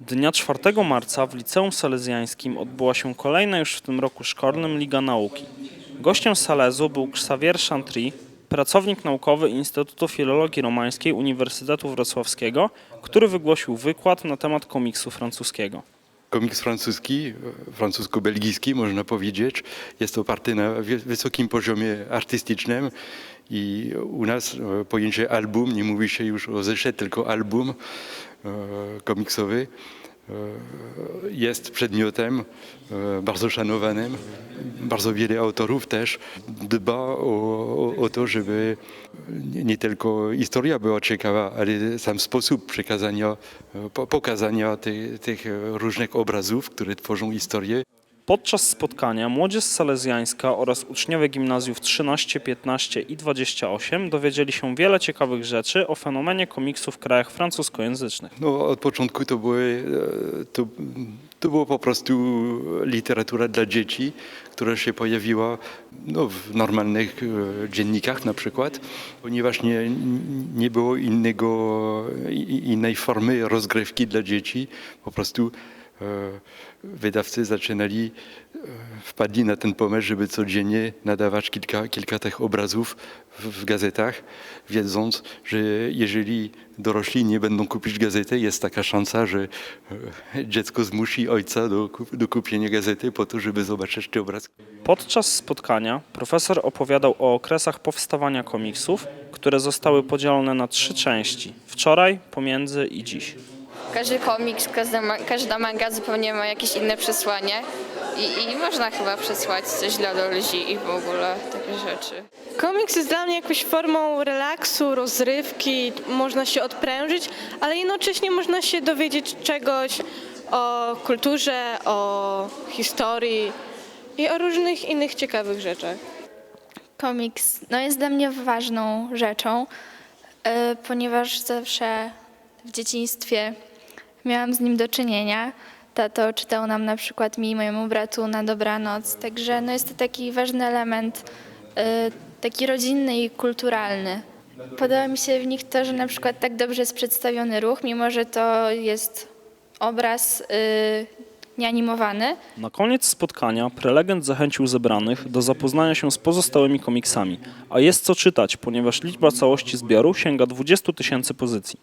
Dnia 4 marca w Liceum Salezjańskim odbyła się kolejna już w tym roku szkolnym Liga Nauki. Gościem Salezu był Xavier Chantry, pracownik naukowy Instytutu Filologii Romańskiej Uniwersytetu Wrocławskiego, który wygłosił wykład na temat komiksu francuskiego. Komiks francuski, francusko-belgijski można powiedzieć, jest oparty na wysokim poziomie artystycznym i u nas e, pojęcie album, nie mówi się już o zeszyt, tylko album komiksowy e, jest przedmiotem e, bardzo szanowanym. Bardzo wiele autorów też dba o, o, to, żeby nie, tylko historia była ciekawa, ale sam sposób przekazania, e, po- pokazania tych, tych e, różnych obrazów, które tworzą historię. Podczas spotkania młodzież salezjańska oraz uczniowie gimnazjów 13, 15 i 28 dowiedzieli się wiele ciekawych rzeczy o fenomenie komiksu w krajach francuskojęzycznych. No, od początku to, były, e, to, to było po prostu literatura dla dzieci, która się pojawiła no, w normalnych e, dziennikach na przykład, ponieważ nie, nie było innego, innej formy rozgrywki dla dzieci. Po prostu wydawcy zaczynali, e, wpadli na ten pomysł, żeby codziennie nadawać kilka, kilka tych obrazów w, w gazetach, wiedząc, że jeżeli dorośli nie będą kupić gazety, jest taka szansa, że e, dziecko zmusi ojca do, do kupienia gazety po to, żeby zobaczyć te obrazki. Podczas spotkania profesor opowiadał o okresach powstawania komiksów, które zostały podzielone na trzy części: wczoraj, pomiędzy i dziś. Każdy komiks, każda, ma- każda manga zupełnie ma jakieś inne przesłanie i, i można chyba przesłać coś dla ludzi i w ogóle takie rzeczy. Komiks jest dla mnie jakąś formą relaksu, rozrywki, można się odprężyć, ale jednocześnie można się dowiedzieć czegoś o kulturze, o historii i o różnych innych ciekawych rzeczach. Komiks no, jest dla mnie ważną rzeczą, e, ponieważ zawsze w dzieciństwie miałam z nim do czynienia. Tato czytał nam na przykład mi i mojemu bratu na dobranoc, także no, jest to taki ważny element, e, taki rodzinny i kulturalny. Podoba mi się w nich to, że na przykład tak dobrze jest przedstawiony ruch, mimo że to jest obraz e, nieanimowany, Na koniec spotkania prelegent zachęcił zebranych do zapoznania się z pozostałymi komiksami, a jest co czytać, ponieważ liczba całości zbioru sięga 20 tysięcy pozycji.